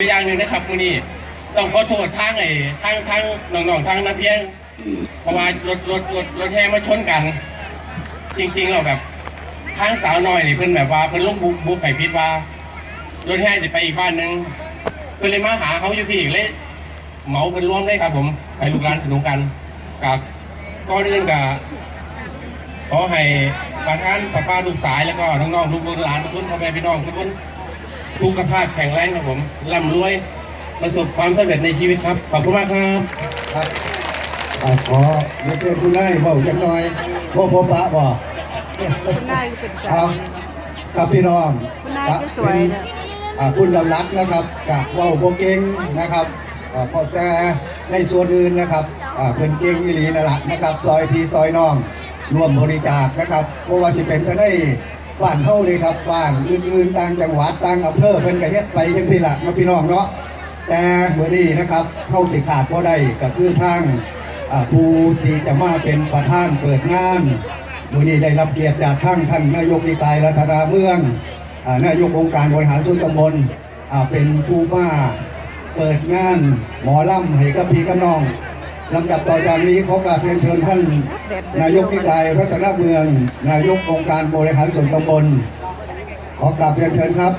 อย่างหนึ่งนะครับมือนี้ต้องขอโทษทางไอ้ทางทางน้องๆทางนักเพียงเพราะว่ารถรถรถรถแห่มาชนกัน จริงๆเราแบบทางสาวน้อยนี่เพิ่นแบบว่าเพิ่นลงบุกบุกไข่พิษว่ารถแห่สิไปอีกบ้านหนึงเพิ่นเลยมาหาเขาอยู่พี่อีกเลยเหมาเพิ่นร่วมเลยครับ ผมให้ลูกหลานสนุกกันกับก่อนอื่นกับขอให้ประธานป้าป้าลูกสายแล้วก็น้องๆลูกหลานทุกคนพ่อแม่พี่น้องทุกคน สุขภาพแข็งแรงครับผมร่ำรวยประสบความสำเร็จในชีวิตครับ ขอบคุณมากครับครับอ่าขอเรียนเชิญคุณนายบอกจักหน่อยว่าพบปะบ่คุณนายเป็นสาเอาวครับพี่น้องคุณนายก็สวยนะ อ่าคุณลำลักษณ์นะครับกะเว่าโบเก่งนะครับอ่าพอแต่ในส่วนอื่นนะครับอ่าเพิ่นเก่งอีหลีนั่นแหละนะครับ ซอยพี่ซอยน้องร่วมบริจาคนะครับเพราะว่าสิเป็นจะได้ บ้านเฮาเลยครับบ้านอื่นๆต่างจังหวัดต่างอำเภอเพิ่นก็เฮ็ดไปจังซี่ล่ะเนาพี่น้องเนาะแต่มื้อนี้นะครับเฮาสิขาดบ่ได้ก็คือทางผู้ที่จะมาเป็นประธานเปิดงานวันนี้ได้รับเกียรติจากท่านท่านนายกนิกายรัตนาเมืองนายกองค์การบริหารส่วนตำบลเป็นผู้มาเปิดงานหมอลำให้กับพี่กับน้อง ลำดับต่อจากนี้ขอกราบเรียนเชิญท่านนายกนิกายรัตนเมือง นายกองค์การบริหารส่วนตำบล ขอกราบเรียนเชิญครับ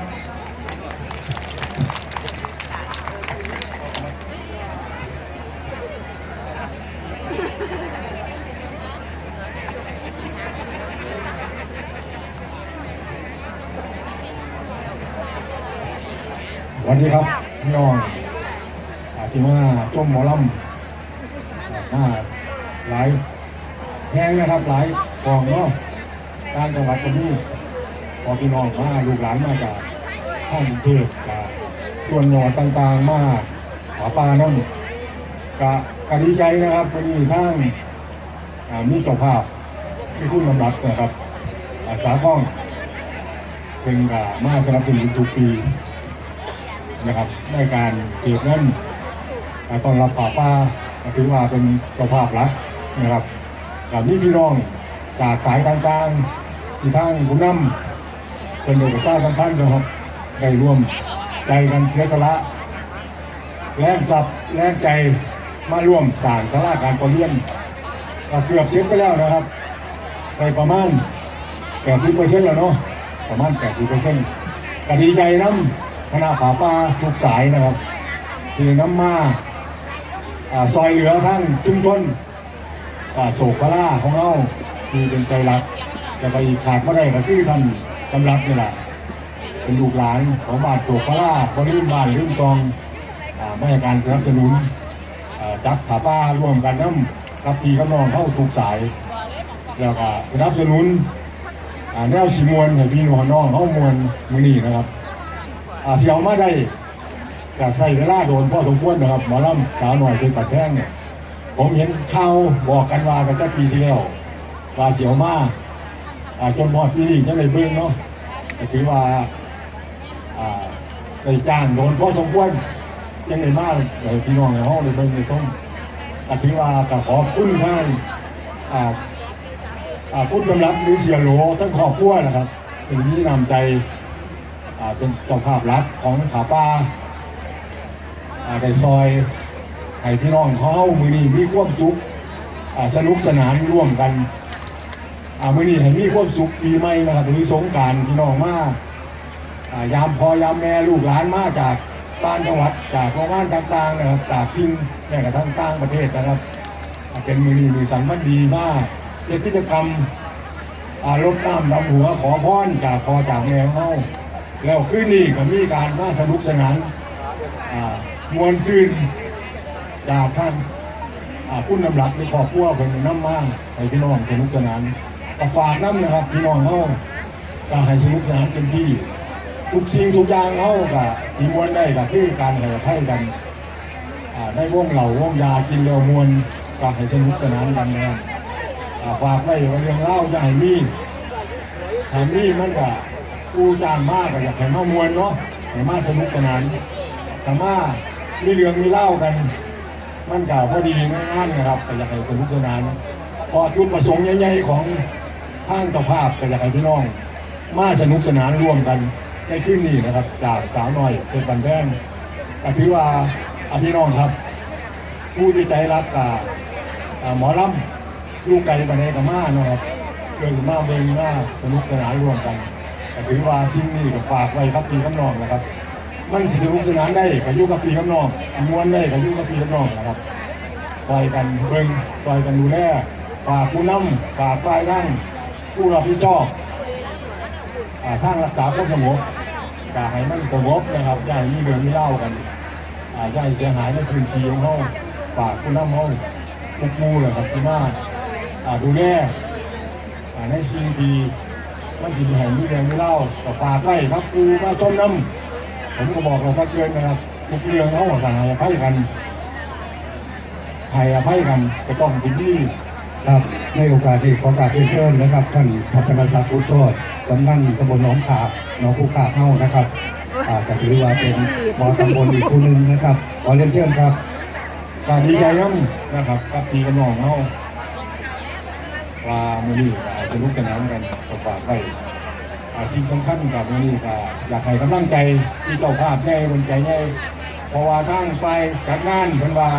วันนี้ครับพี่น้องอาที่มาชมหมอลำ มาหลายแห้งนะครับหลายกองเนาะต่างจังหวัดก็มีพอพี่น้องมาลูกหลานมาจากข้างเทพจากส่วนหน่อต่างๆมาหาปลาน้ำกะกะดีใจนะครับวันนี้ทั้งอ่ามีเจ้าภาพมีคุณลำรักนะครับอาสาข้องเป็นกะมาสนับสนุนทุกปีนะครับในการเสียเงินอ่ตอนรับป่าป้า ถือว่าเป็นเจ้าภาพลักนะครับกับมีพี่น้องจากสายต่างๆ ที่ทางคุณน้ำเป็นเด็กสร้างทั้งพันนะครับได้ร่วมใจกันเสียสละแรงสับแรงใจมาร่วมสร้างสาราการประเรียนเกือบเสร็จไปแล้วนะครับไปประมาณ80เปอร์เซ็นต์แล้วเนาะประมาณ80เปอร์เซ็นต์ก็ดีใจน้ำคณะผาป่าทุกสายนะครับที่น้ำมาอ่า ซอยเหลือทั้งชุมชนโศกพระล่าของเราที่เป็นใจรัก แล้วก็อีกขาดไม่ได้ก็คือท่านกำลังนี่แหละเป็นลูกหลานของบานโศกพระล่าบริมบ้านลืมซองอไม่การสนับสนุนจับผาป่าร่วมกันน้ำกับพี่กับน้องเข้าทุกสาย แล้วก็สนับสนุนแนวสีมวลให้พี่น้องน้องเข้ามวลมือนี้นะครับเสียวมาได้ ก็ใส่เวลาโดนพ่อสมควรนะครับหมอลำสาวหน่อยเป็นปัดแท่งเนี่ยผมเห็นข่าวบอกกันว่ากันแต่ปีที่แล้วว่าเสียวมาอาจนหมดปีนี้ยังได้เบิ่งเนาะถือว่าอ่จ้างโดนพ่อสมควรยังได้มาให้พี่น้องในห้องได้เบิ่งในส้มถือว่าก็ขอบคุณท่านคุณกำลังหรือเสียโหลทั้งครอบครัวนะครับเป็นที่นำใจเป็นเจ้าภาพรักของผาป้า่าในซอยให้พี่น้องเขามือนี้มีความสุขอ่าสนุกสนานร่วมกันอ่ามือนี้ให้มีความสุขปีใหม่นะครับหรือสงการพี่น้องมาอ่ายามพอยามแม่ลูกหลานมาจากต่างจังหวัดจากโรงงานต่างๆนะครับจากทิ้งแม้กระทั่งต่างประเทศนะครับ เป็นมือนีมือสันมันดีมากเป็นกิจกรรมลดน้ำดำหัวขอพรจากพอจากแม่เขาแล้วคืนนี้ก็มีการมาสนุกสนานอ่า มวลชื่นจากท่านอ่าคุณนำรักหรือครอบครัวเป็นน้ำมาให้พี่น้องสนุกสนานก็ฝากน้ำนะครับพี่น้องเขาก็ให้สนุกสนานเต็มที่ ทุกสิ่งทุกอย่างเขาก็สีมวลได้ก็คือการให้อภัยกันอ่าได้วงเหล่าวงยากินเร็วมวลก็ให้สนุกสนานกันนะครับฝากไว้ว่าเรื่องเล่าจะให้มีให้มีมันก็กูจ้างมากก็อยากให้มามวลเนาะให้มาสนุกสนานแต่มา มีเรื่องมีเล่ากัน มันก็พอดีงานนะครับก็อยากให้สนุกสนานพอจุดประสงค์ใหญ่ๆของทางเจ้าภาพก็อยากให้พี่น้อง มาสนุกสนานร่วมกันในคืนนี้นะครับ จากสาวน้อยเป็นบันแดงก็ถือว่าอพี่น้องครับ ผู้ที่ใจรักกาหมอลำลูกไก่ปนในกับมานะครับเกิดมาเบงมาสนุกสนานร่วมกันก็ถือว่าสิ่งนี้ก็ฝากไว้ครับพี่กับน้องนะครับ มันสิสนุกสนานได้กับยุกับพี่กับน้องสิมวนได้กับยุกับพี่กับน้องนะครับซอยกันเบิ่งซอยกันดูแลฝากผู้นำฝากฝ่ายทั้งผู้รับผิดชอบอ่าทางรักษาความสงบก็ให้มันสงบนะครับอย่าให้มีเรื่องมีเล่ากันอาจะให้เสียหายในพื้นที่ของเขาฝากผู้นำเขาทุกมู่เลยครับที่มาอ่าดูแลอ่าในสิ่งที่มันที่มีแห่งมีเรื่องมีเล่าก็ฝากไว้ครับกูมาชมน้ำ ผมก็บอกเราถ้าเกินนะครับ ทุกเรื่องเขาสั่งให้อภัยกันให้อภัยกันก็ต้องถึงที่ครับในโอกาสนี้ขอกราบเรียนเชิญนะครับ ท่านพัฒนศักดิ์อุทโทษกำนันตำบลหนองขาหนองคูขาบเฮานะครับอ่าก็ถือว่าเป็นหมอตำบลอีกผู้หนึ่งนะครับ ขอเรียนเชิญครับก็ดีใจน้ำนะครับกับพี่กับน้องเขาปลามือนี่สนุกสนานกันก็ฝากไว้ สิ่งสำคัญกับวันนี้ก็อยากให้กำลังใจที่เจ้าภาพแน่บนใจแน่เพราะว่าทางไฟจัดงานเพิ่นว่า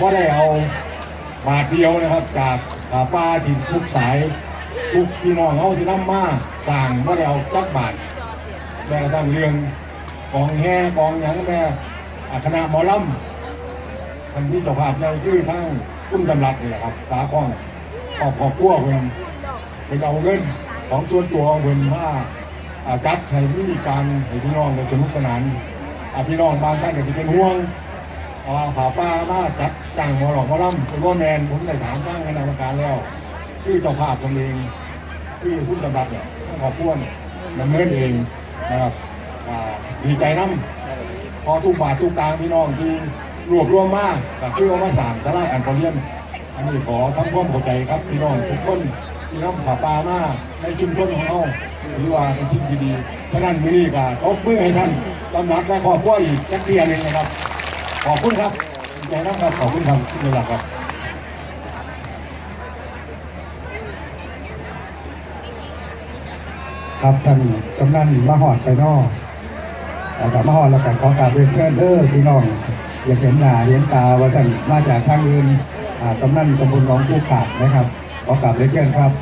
ว่าได้เอาบาทเดียวนะครับ จากป้าที่ทุกสายทุกพี่น้องเขาที่นำมาสร้างว่าได้เอาจักบาทแม้กระทั่งเรื่องกองแห่กองหยังแม่อ่าคณะหมอลำท่านที่เจ้าภาพใหญ่คือทั้งกุ้มจำรัดนี่แหละครับสาข้องขอบขอบครัวเพิ่นเป็นเอาเงิน ของส่วนตัวองเพิ่นมาอ่าจัดให้มีการให้พี่น้องได้สนุกสนานอ่าพี่น้องบางท่านก็จะเป็นห่วงเพราะว่าผาป้ามาจัดจ้างมอหลอกมอล่ำเป็นว่าแมนผมได้ถามจ้างคณะกรรมการแล้วคือเจ้าภาพคนเองคือผู้ตำรับเนี่ยทั้งขอบพวเนี่ยดำเนินเองนะครับอ่าดีใจน้ำพอทุกบาททุกตางพี่น้องที่รวบรวมมาก็คือเอามาสางสาราการประเรียนอันนี้ขอทำความเข้าใจครับพี่น้องทุกคน ที่น้ำผาปลามาในชุมชนของเราหรือว่าเป็นสิ่งที่ดีฉะนั้นมือนี้ก็ตบมือให้ท่านตำหนักและขอบคุณอีกจักเทียหนึงนะครับ ขอบคุณครับใจนะครับขอบคุณครับที่เวลาครับครับท่านกำนันมาหอดไปนอกแต่มาหอดแล้วก็ขอกราบเรียนเชิญเด้อพี่น้องอยากเห็นหน้าเห็นตาว่าสั่นมาจากทางอื่นอ่ากำนันตำบลหนองคูขาดนะครับ ขอกราบเรียเชิญครับ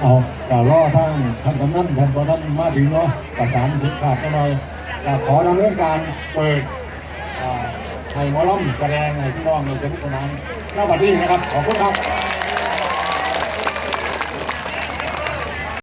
เอาก็รอทางท่านกำนันท่านพอท่านมาถึงเนาะประสานผิดพลาดกันหน่อยก็ขอดำเนินการเปิดอ่า ไห้หมอลลอมแสดงให้พี่น้องในสนุกสนานหน้าบัดนี้นะครับ ขอบคุณครับ